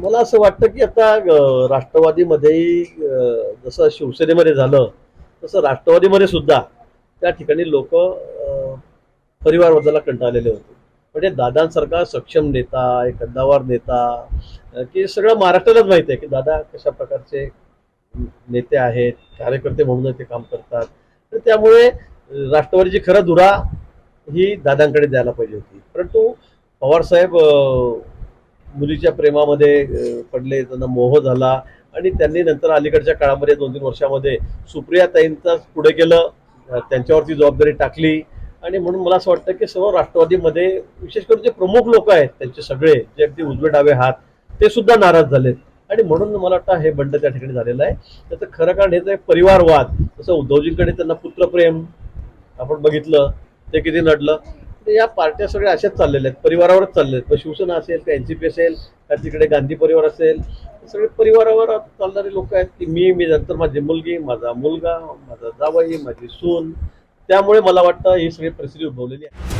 मला असं वाटतं की आता राष्ट्रवादीमध्ये राष्ट्रवादीमध्येही जसं शिवसेनेमध्ये झालं तसं राष्ट्रवादीमध्ये सुद्धा त्या ठिकाणी लोक परिवारवादाला कंटाळलेले होते. म्हणजे दादांसारखा सक्षम नेता एक कद्दावार नेता की सगळं महाराष्ट्रालाच माहिती आहे की दादा कशा प्रकारचे नेते आहेत कार्यकर्ते म्हणून ते काम करतात. तर त्यामुळे राष्ट्रवादीची खरं धुरा ही दादांकडे द्यायला पाहिजे होती. परंतु पवारसाहेब मुलीच्या प्रेमामध्ये पडले त्यांना मोह झाला आणि त्यांनी नंतर अलीकडच्या काळामध्ये दोन तीन वर्षामध्ये सुप्रिया ताईंचा पुढे केलं त्यांच्यावरती जबाबदारी टाकली आणि म्हणून मला असं वाटतं की सर्व राष्ट्रवादीमध्ये विशेष करून जे प्रमुख लोक आहेत त्यांचे सगळे जे अगदी उजवे डावे हात ते सुद्धा नाराज झालेत. आणि म्हणून मला वाटतं हे बंड त्या ठिकाणी झालेलं आहे. त्याचं खरं कारण हेच आहे परिवारवाद. जसं उद्धवजींकडे त्यांना पुत्रप्रेम आपण बघितलं ते किती नडलं. तर या पार्ट्या सगळ्या अशाच चाललेल्या आहेत. परिवारावरच चालले आहेत. शिवसेना असेल का एन जी पी असेल का तिकडे गांधी परिवार असेल सगळे परिवारावर चालणारे लोक आहेत की मी मी नंतर माझी मुलगी माझा मुलगा माझा जावई माझी सून. त्यामुळे मला वाटतं ही सगळी परिस्थिती उद्भवलेली आहे.